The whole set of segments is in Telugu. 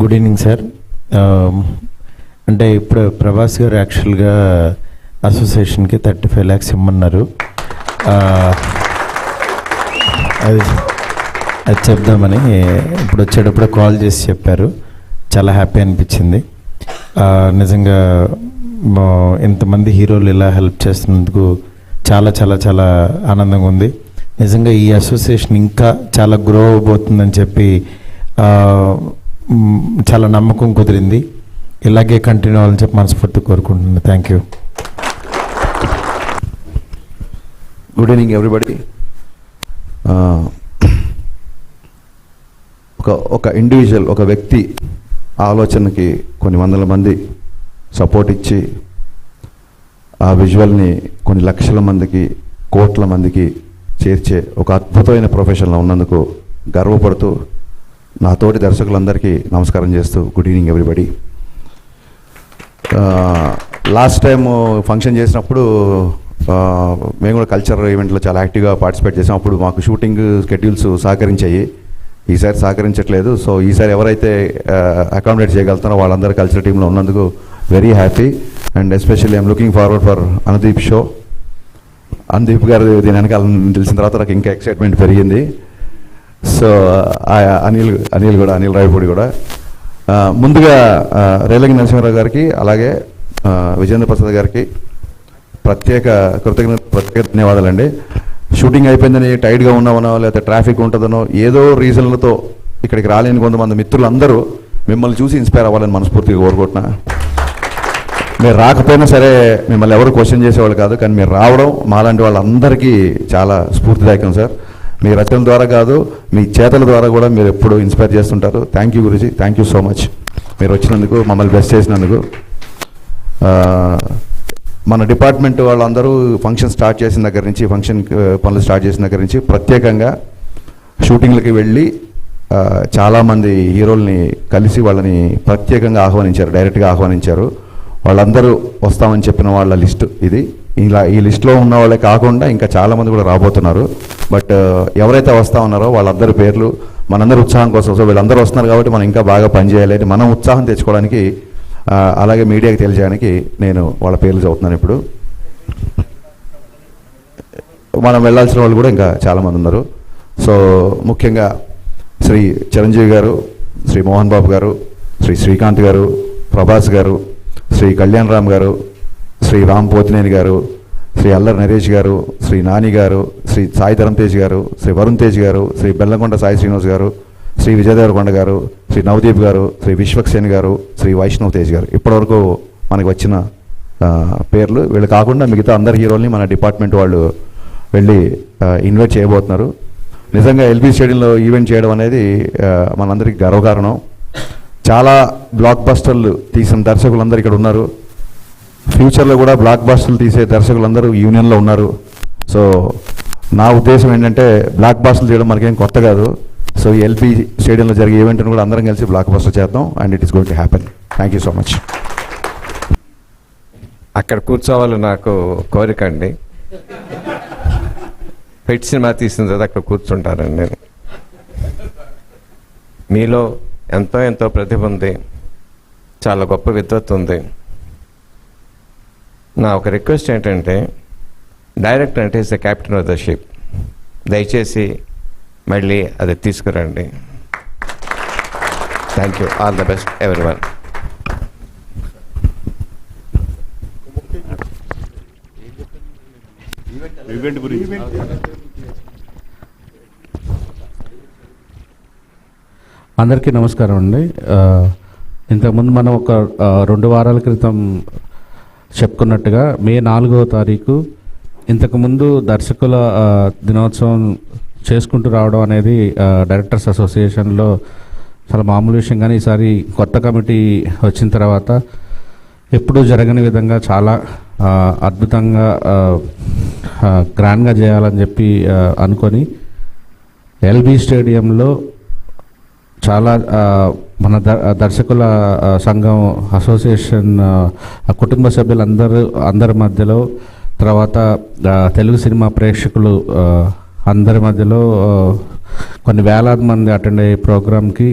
గుడ్ ఈవినింగ్ సార్ అంటే ఇప్పుడు ప్రభాస్ గారు యాక్చువల్గా అసోసియేషన్కి థర్టీ ఫైవ్ ల్యాక్స్ ఇమ్మన్నారు. అది అది చెప్దామని ఇప్పుడు వచ్చేటప్పుడు కాల్ చేసి చెప్పారు. చాలా హ్యాపీ అనిపించింది. నిజంగా ఇంతమంది హీరోలు ఇలా హెల్ప్ చేస్తున్నందుకు చాలా చాలా చాలా ఆనందంగా ఉంది. నిజంగా ఈ అసోసియేషన్ ఇంకా చాలా గ్రో అవబోతుందని చెప్పి చాలా నమ్మకం కుదిరింది. ఇలాగే కంటిన్యూ అవ్వాలని చెప్పి మనస్ఫూర్తి కోరుకుంటున్నాను. Thank you good evening everybody ఒక ఒక ఇండివిజువల్ ఒక వ్యక్తి ఆలోచనకి కొన్ని వందల మంది సపోర్ట్ ఇచ్చి ఆ విజువల్ని కొన్ని లక్షల మందికి కోట్ల మందికి చేర్చే ఒక అద్భుతమైన ప్రొఫెషన్లో ఉన్నందుకు గర్వపడుతూ నా తోటి దర్శకులందరికీ నమస్కారం చేస్తూ good evening everybody last time function చేసినప్పుడు మేము కూడా కల్చరల్ ఈవెంట్లో చాలా యాక్టివ్గా పార్టిసిపేట్ చేసాం. అప్పుడు మాకు షూటింగ్ షెడ్యూల్స్ సహకరించాయి. ఈసారి సహకరించట్లేదు. సో ఈసారి ఎవరైతే అకామిడేట్ చేయగలుగుతారో వాళ్ళందరూ కల్చర్ టీంలో ఉన్నందుకు very happy and especially I'm looking forward for Anudeep show Anudeep garu దీని వెనకాల తెలిసిన తర్వాత నాకు ఇంకా ఎక్సైట్మెంట్ పెరిగింది. సో అనిల్ అనిల్ కూడా అనిల్ రాయపూడి కూడా. ముందుగా రేలంగి నరసింహారావు గారికి అలాగే విజేంద్ర ప్రసాద్ గారికి ప్రత్యేక కృతజ్ఞత ప్రత్యేక ధన్యవాదాలండి. షూటింగ్ అయిపోయిందని టైట్గా ఉన్నామనో లేకపోతే ట్రాఫిక్ ఉంటుందనో ఏదో రీజన్లతో ఇక్కడికి రాలేని కొంతమంది మిత్రులందరూ మిమ్మల్ని చూసి ఇన్స్పైర్ అవ్వాలని మనస్ఫూర్తిగా కోరుకుంటున్నా. మీరు రాకపోయినా సరే మిమ్మల్ని ఎవరు క్వశ్చన్ చేసేవాళ్ళు కాదు కానీ మీరు రావడం మాలాంటి వాళ్ళందరికీ చాలా స్ఫూర్తిదాయకం సార్. మీ రచన ద్వారా కాదు మీ చేతల ద్వారా కూడా మీరు ఎప్పుడు ఇన్స్పైర్ చేస్తుంటారు. Thank you Guruji thank you so much మీరు వచ్చినందుకు మమ్మల్ని బెస్ట్ చేసినందుకు. మన డిపార్ట్మెంట్ వాళ్ళందరూ ఫంక్షన్ స్టార్ట్ చేసిన దగ్గర నుంచి ఫంక్షన్ పనులు స్టార్ట్ చేసిన దగ్గర నుంచి ప్రత్యేకంగా షూటింగ్లకి వెళ్ళి చాలామంది హీరోల్ని కలిసి వాళ్ళని ప్రత్యేకంగా ఆహ్వానించారు డైరెక్ట్గా ఆహ్వానించారు. వాళ్ళందరూ వస్తామని చెప్పిన వాళ్ళ లిస్ట్ ఇది. ఇలా ఈ లిస్ట్లో ఉన్న వాళ్ళే కాకుండా ఇంకా చాలామంది కూడా రాబోతున్నారు. బట్ ఎవరైతే వస్తా ఉన్నారో వాళ్ళందరి పేర్లు మనందరి ఉత్సాహం కోసం సో వీళ్ళందరూ వస్తున్నారు కాబట్టి మనం ఇంకా బాగా పనిచేయాలి అని మనం ఉత్సాహం తెచ్చుకోవడానికి అలాగే మీడియాకి తెలియజేయడానికి నేను వాళ్ళ పేర్లు చదువుతున్నాను ఇప్పుడు. మనం వెళ్ళాల్సిన వాళ్ళు కూడా ఇంకా చాలామంది ఉన్నారు. సో ముఖ్యంగా శ్రీ చిరంజీవి గారు శ్రీ మోహన్ బాబు గారు శ్రీ శ్రీకాంత్ గారు ప్రభాస్ గారు శ్రీ కళ్యాణ్ రామ్ గారు శ్రీ రామ్ పోతినేని గారు శ్రీ అల్లరి నరేష్ గారు శ్రీ నాని గారు శ్రీ సాయి ధరం తేజ్ గారు శ్రీ వరుణ్ తేజ్ గారు శ్రీ బెల్లంకొండ సాయి శ్రీనివాస్ గారు శ్రీ విజయదేవరకొండ గారు శ్రీ నవదీప్ గారు శ్రీ విశ్వక్సేన్ గారు శ్రీ వైష్ణవ్ తేజ్ గారు. ఇప్పటివరకు మనకి వచ్చిన పేర్లు వీళ్ళు కాకుండా మిగతా అందరి హీరోల్ని మన డిపార్ట్మెంట్ వాళ్ళు వెళ్ళి ఇన్వైట్ చేయబోతున్నారు. నిజంగా ఎల్బీ స్టేడియంలో ఈవెంట్ చేయడం అనేది మనందరికీ గర్వకారణం. చాలా బ్లాక్ బస్టర్లు తీసిన దర్శకులందరూ ఇక్కడ ఉన్నారు. ఫ్యూచర్లో కూడా బ్లాక్ బాస్టర్లు తీసే దర్శకులందరూ యూనియన్లో ఉన్నారు. సో నా ఉద్దేశం ఏంటంటే బ్లాక్ బాస్టర్లు చేయడం మనకేం కొత్త కాదు. సో ఎల్పి స్టేడియంలో జరిగే ఈవెంట్ని కూడా అందరం కలిసి బ్లాక్ బాస్టర్ చేద్దాం. And it is going to happen thank you so much అక్కడ కూర్చోవాలి నాకు కోరిక అండి. పెట్ సినిమా తీసిన తర్వాత అక్కడ కూర్చుంటానండి నేను. మీలో ఎంతో ఎంతో ప్రతిభ ఉంది. చాలా గొప్ప విద్వత్ ఉంది. నా ఒక రిక్వెస్ట్ ఏంటంటే డైరెక్టర్ అంటే is the captain of the ship దయచేసి మళ్ళీ అది తీసుకురండి. Thank you all the best everyone అందరికీ నమస్కారం అండి. ఇంతకుముందు మనం ఒక రెండు వారాల క్రితం చెప్పుకున్నట్టుగా మే నాలుగవ తారీఖు ఇంతకుముందు దర్శకుల దినోత్సవం చేసుకుంటూ రావడం అనేది డైరెక్టర్స్ అసోసియేషన్లో చాలా మామూలు విషయం. కానీ ఈసారి కొత్త కమిటీ వచ్చిన తర్వాత ఎప్పుడూ జరగని విధంగా చాలా అద్భుతంగా గ్రాండ్గా చేయాలని చెప్పి అనుకొని ఎల్బీ స్టేడియంలో చాలా మన ద దర్శకుల సంఘం అసోసియేషన్ కుటుంబ సభ్యులందరూ అందరి మధ్యలో తర్వాత తెలుగు సినిమా ప్రేక్షకులు అందరి మధ్యలో కొన్ని వేలాది మంది అటెండ్ అయ్యే ప్రోగ్రామ్కి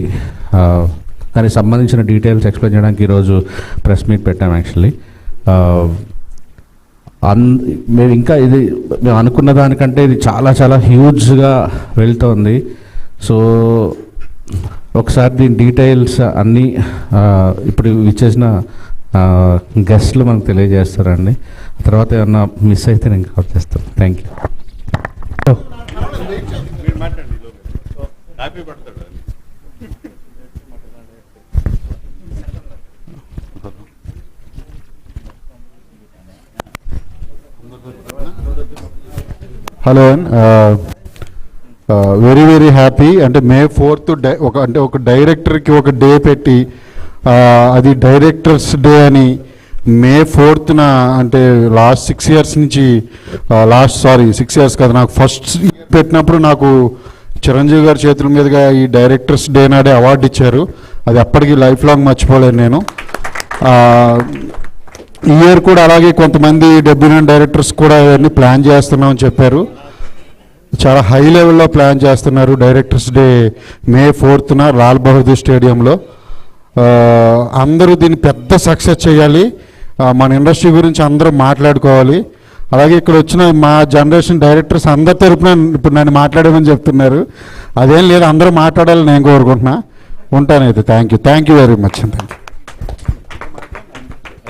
దానికి సంబంధించిన డీటెయిల్స్ ఎక్స్ప్లెయిన్ చేయడానికి ఈరోజు ప్రెస్ మీట్ పెట్టాం యాక్చువల్లీ. అన్ మేము ఇంకా ఇది మేము అనుకున్న దానికంటే ఇది చాలా చాలా హ్యూజ్గా వెళ్తోంది. సో ఒకసారి దీని డీటెయిల్స్ అన్నీ ఇప్పుడు ఇచ్చేసిన గెస్ట్లు మనకు తెలియజేస్తారండి. తర్వాత ఏమన్నా మిస్ అయితే నేను కాల్ చేస్తాను. Thank you hello very very happy అంటే మే ఫోర్త్ ఒక అంటే ఒక డైరెక్టర్కి ఒక డే పెట్టి అది డైరెక్టర్స్ డే అని మే ఫోర్త్న అంటే లాస్ట్ సిక్స్ ఇయర్స్ నుంచి లాస్ట్ సారీ సిక్స్ ఇయర్స్ కాదు నాకు ఫస్ట్ పెట్టినప్పుడు నాకు చిరంజీవి గారి చేతుల మీదుగా ఈ డైరెక్టర్స్ డే నాడే అవార్డు ఇచ్చారు. అది అప్పటికి లైఫ్ లాంగ్ మర్చిపోలేను నేను. ఈ ఇయర్ కూడా అలాగే కొంతమంది డెబ్యూనెంట్ డైరెక్టర్స్ కూడా ఇవన్నీ ప్లాన్ చేస్తున్నామని చెప్పారు. చాలా హై లెవెల్లో ప్లాన్ చేస్తున్నారు డైరెక్టర్స్ డే మే ఫోర్త్న లాల్ బహదూర్ స్టేడియంలో. అందరూ దీన్ని పెద్ద సక్సెస్ చేయాలి. మన ఇండస్ట్రీ గురించి అందరూ మాట్లాడుకోవాలి. అలాగే ఇక్కడ వచ్చిన మా జనరేషన్ డైరెక్టర్స్ అందరి తరపున ఇప్పుడు నన్ను మాట్లాడమని చెప్తున్నారు. అదేం లేదు అందరూ మాట్లాడాలని నేను కోరుకుంటున్నా. ఉంటానైతే thank you thank you very much thank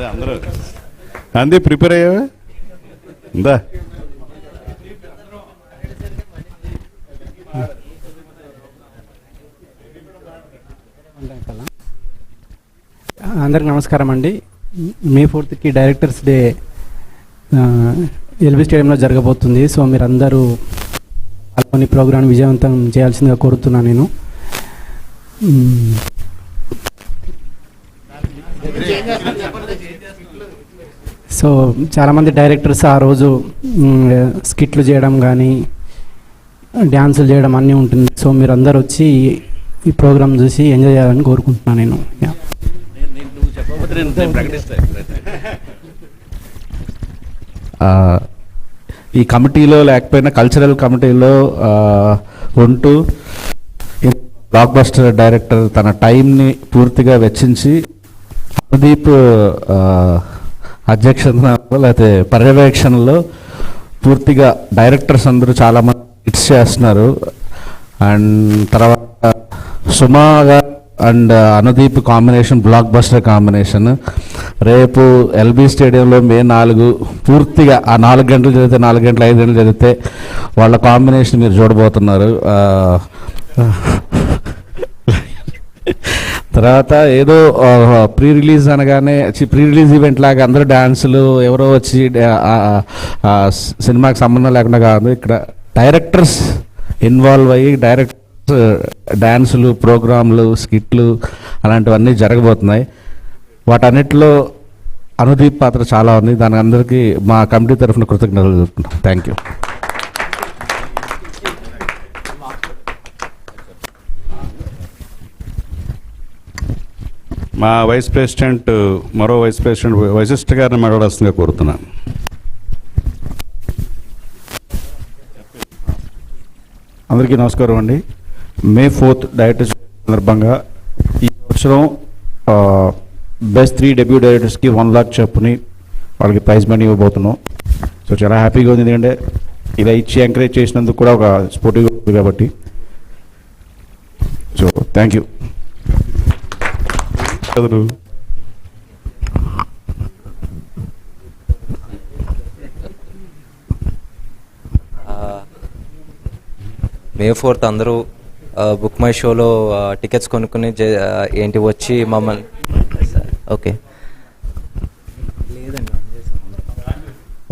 you అందరూ. అందే ప్రిపేర్ అయ్యావా? ఇందా అందరికి నమస్కారం అండి. మే ఫోర్త్కి డైరెక్టర్స్ డే ఎల్బీ స్టేడియంలో జరగబోతుంది. సో మీరందరూ పాల్గొని ప్రోగ్రాం విజయవంతం చేయాల్సిందిగా కోరుతున్నాను నేను. సో చాలామంది డైరెక్టర్స్ ఆ రోజు స్కిట్లు చేయడం కానీ డ్యాన్సులు చేయడం అన్నీ ఉంటుంది. సో మీరు అందరు వచ్చి ఈ- ప్రోగ్రాం చూసి ఎంజాయ్ చేయాలని కోరుకుంటున్నాను నేను. యా. ఈ కమిటీలో లేకపోయినా కల్చరల్ కమిటీలో ఉంటూ బ్లాక్ బస్టర్ డైరెక్టర్ తన టైంని పూర్తిగా వెచ్చించి అనుదీప్ ఆ, అధ్యక్షతన లేకపోతే పర్యవేక్షణలో పూర్తిగా డైరెక్టర్స్ అందరూ చాలా మంది హిట్స్ చేస్తున్నారు. అండ్ తర్వాత Suma garu and uh, Anudeep combination blockbuster combination రేపు ఎల్బీ స్టేడియంలో మే నాలుగు పూర్తిగా ఆ నాలుగు గంటలు జరిగితే నాలుగు గంటలు ఐదు గంటలు జరిగితే వాళ్ళ కాంబినేషన్ మీరు చూడబోతున్నారు. Uh, తర్వాత ఏదో uh, ప్రీ రిలీజ్ అనగానే ప్రీ రిలీజ్ ఈవెంట్ లాగా అందరూ డ్యాన్సులు ఎవరో వచ్చి సినిమాకి సంబంధం లేకుండా కాదు ఇక్కడ డైరెక్టర్స్ ఇన్వాల్వ్ అయ్యి డైరెక్ట్ డాన్సులు ప్రోగ్రాంలు స్కిట్లు అలాంటివన్నీ జరగబోతున్నాయి. వాటన్నిటిలో అనుదీప్ పాత్ర చాలా ఉంది. దాని అందరికీ మా కమిటీ తరఫున కృతజ్ఞతలు చెప్తున్నాం థ్యాంక్ యూ మా వైస్ ప్రెసిడెంట్ మరో వైస్ ప్రెసిడెంట్ వశిష్ఠ గారిని మాట్లాడాల్సిందిగా కోరుతున్నాను అందరికీ నమస్కారం అండి. మే ఫోర్త్ డైరెక్టర్స్ సందర్భంగా ఈ సంవత్సరం బెస్ట్ త్రీ డెబ్యూ డైరెక్టర్స్కి వన్ లాక్ చెప్పుని వాళ్ళకి ప్రైజ్ మనీ ఇవ్వబోతున్నాం. సో చాలా హ్యాపీగా ఉంది ఎందుకంటే ఇలా ఇచ్చి ఎంకరేజ్ చేసినందుకు కూడా ఒక స్పోర్టివ్ ఉంది కాబట్టి. So thank you. May fourth అందరూ బుక్ మై షోలో టికెట్స్ కొనుక్కుని ఏంటి వచ్చి మమ్మల్ని ఓకే.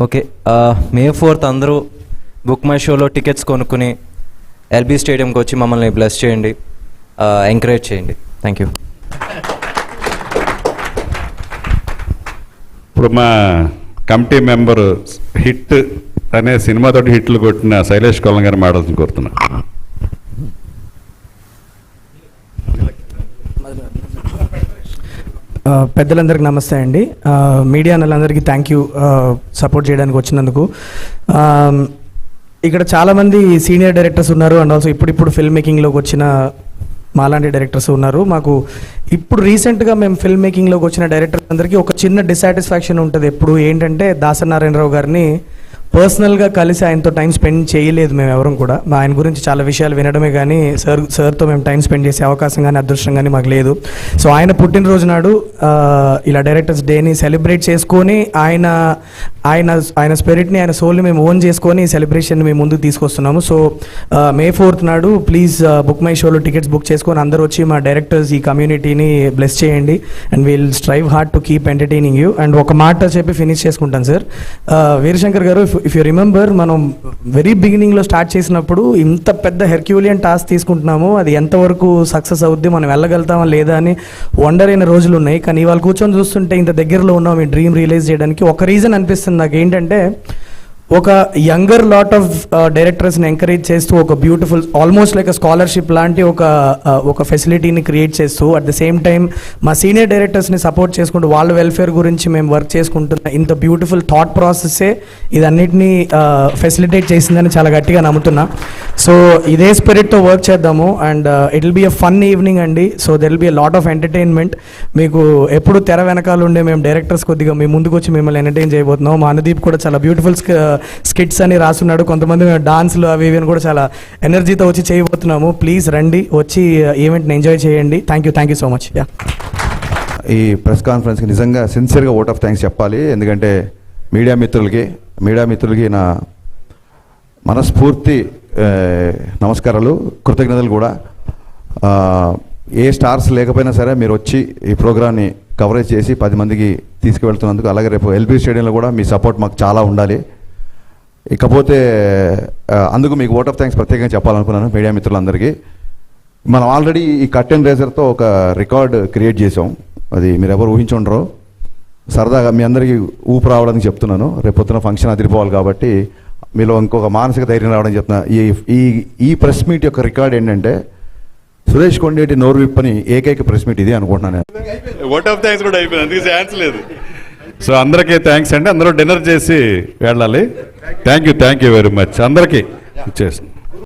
ఓకే మే ఫోర్త్ అందరూ బుక్ మై షోలో టికెట్స్ కొనుక్కుని ఎల్బీ స్టేడియంకి వచ్చి మమ్మల్ని బ్లెస్ చేయండి ఎంకరేజ్ చేయండి. థ్యాంక్ యూ ఇప్పుడు మా కమిటీ మెంబరు హిట్ అనే సినిమాతోటి హిట్లు కొట్టిన శైలేష్ కొల్లం గారిని మాట్లాడాల్సింది కోరుతున్నాను పెద్దలందరికీ నమస్తే అండి. మీడియా అన్నలందరికీ థ్యాంక్ యూ సపోర్ట్ చేయడానికి వచ్చినందుకు. ఇక్కడ చాలామంది సీనియర్ డైరెక్టర్స్ ఉన్నారు అండ్ ఆల్సో ఇప్పుడిప్పుడు ఫిల్మ్ మేకింగ్లోకి వచ్చిన మాలాంటి డైరెక్టర్స్ ఉన్నారు. మాకు ఇప్పుడు రీసెంట్గా మేము ఫిల్మ్ మేకింగ్లోకి వచ్చిన డైరెక్టర్స్ అందరికీ ఒక చిన్న డిసాటిస్ఫాక్షన్ ఉంటుంది. ఎప్పుడు ఏంటంటే దాసనారాయణరావు గారిని పర్సనల్గా కలిసి ఆయనతో టైం స్పెండ్ చేయలేదు మేము ఎవరం కూడా. మా ఆయన గురించి చాలా విషయాలు వినడమే కానీ సార్ సార్తో మేము టైం స్పెండ్ చేసే అవకాశం కానీ అదృష్టం కానీ మాకు లేదు. సో ఆయన పుట్టినరోజు నాడు ఇలా డైరెక్టర్స్ డేని సెలబ్రేట్ చేసుకొని ఆయన ఆయన ఆయన స్పిరిట్ని ఆయన సోల్ని మేము ఓన్ చేసుకొని సెలబ్రేషన్ మేము ముందుకు తీసుకొస్తున్నాము. సో మే ఫోర్త్ నాడు ప్లీజ్ బుక్ మై షోలో టికెట్స్ బుక్ చేసుకొని అందరూ వచ్చి మా డైరెక్టర్స్ ఈ కమ్యూనిటీని బ్లెస్ చేయండి. And will strive hard to keep entertaining you and ఒక మాట చెప్పి ఫినిష్ చేసుకుంటాను sir Veerashankar uh, garu if you remember మనం వెరీ బిగినింగ్లో స్టార్ట్ చేసినప్పుడు ఇంత పెద్ద హెర్క్యూలియన్ టాస్క్ తీసుకుంటున్నాము. అది ఎంతవరకు సక్సెస్ అవుద్ది మనం వెళ్ళగలుగుతామా లేదా అని వండర్ అయిన రోజులు ఉన్నాయి. కానీ ఇవాళ కూర్చొని చూస్తుంటే ఇంత దగ్గరలో ఉన్నాం మీ డ్రీమ్ రియలైజ్ చేయడానికి. ఒక రీజన్ అనిపిస్తుంది నాకు ఏంటంటే ఒక యంగర్ లాట్ ఆఫ్ డైరెక్టర్స్ని ఎంకరేజ్ చేస్తూ ఒక బ్యూటిఫుల్ ఆల్మోస్ట్ లైక్ స్కాలర్షిప్ లాంటి ఒక uh, ఒక ఫెసిలిటీని క్రియేట్ చేస్తూ అట్ ద సేమ్ టైం మా సీనియర్ డైరెక్టర్స్ని సపోర్ట్ చేసుకుంటూ వాళ్ళ వెల్ఫేర్ గురించి మేము వర్క్ చేసుకుంటున్న ఇంత బ్యూటిఫుల్ థాట్ ప్రాసెస్సే ఇదన్నిటినీ uh, ఫెసిలిటేట్ చేసిందని చాలా గట్టిగా నమ్ముతున్నా. సో ఇదే స్పిరిట్తో వర్క్ చేద్దాము and it will be a fun evening అండి. So there will be a lot of entertainment మీకు ఎప్పుడు తెర వెనకాల ఉండే మేము డైరెక్టర్స్ కొద్దిగా మీ ముందుకు వచ్చి మిమ్మల్ని ఎంటర్టైన్ చేయబోతున్నాం. మా అనుదీప్ కూడా చాలా బ్యూటిఫుల్ స్కిట్స్ అని రాస్తున్నాడు కొంతమంది డాన్స్లు అవి ఇవి అని కూడా చాలా ఎనర్జీతో వచ్చి చేయబోతున్నాము. ప్లీజ్ రండి వచ్చి ఈవెంట్ని ఎంజాయ్ చేయండి. Thank you thank you so much yeah ఈ ప్రెస్ కాన్ఫరెన్స్కి నిజంగా సిన్సియర్గా ఓట్ ఆఫ్ థ్యాంక్స్ చెప్పాలి. ఎందుకంటే మీడియా మిత్రులకి మీడియా మిత్రులకి నా మనస్ఫూర్తి నమస్కారాలు కృతజ్ఞతలు కూడా. ఏ స్టార్స్ లేకపోయినా సరే మీరు వచ్చి ఈ ప్రోగ్రామ్ని కవరేజ్ చేసి పది మందికి తీసుకువెళ్తున్నందుకు అలాగే రేపు ఎల్బీ స్టేడియంలో కూడా మీ సపోర్ట్ మాకు చాలా ఉండాలి. ఇకపోతే అందుకు మీకు ఓట్ ఆఫ్ థ్యాంక్స్ ప్రత్యేకంగా చెప్పాలనుకున్నాను మీడియా మిత్రులందరికీ. మనం ఆల్రెడీ ఈ కట్ అండ్ రేజర్తో ఒక రికార్డ్ క్రియేట్ చేసాం అది మీరు ఎవరు ఊహించుండరు. సరదాగా మీ అందరికీ ఊపు రావడానికి చెప్తున్నాను. రేపు ఫంక్షన్ అదిరిపోవాలి కాబట్టి మీలో ఇంకొక మానసిక ధైర్యం రావడం చెప్తున్నా. ఈ ఈ ఈ ప్రెస్ మీట్ యొక్క రికార్డ్ ఏంటంటే సురేష్ కొండేటి నోరు విప్పని ఏకైక ప్రెస్ మీట్ ఇది అనుకుంటున్నాను ఓట్ ఆఫ్ థ్యాంక్స్ కూడా అయిపోయింది. అందుకే ఛాన్స్ లేదు. సో అందరికీ థ్యాంక్స్ అండి. అందరూ డిన్నర్ చేసి వెళ్ళాలి. Thank you thank you very much అందరికీ. చేసి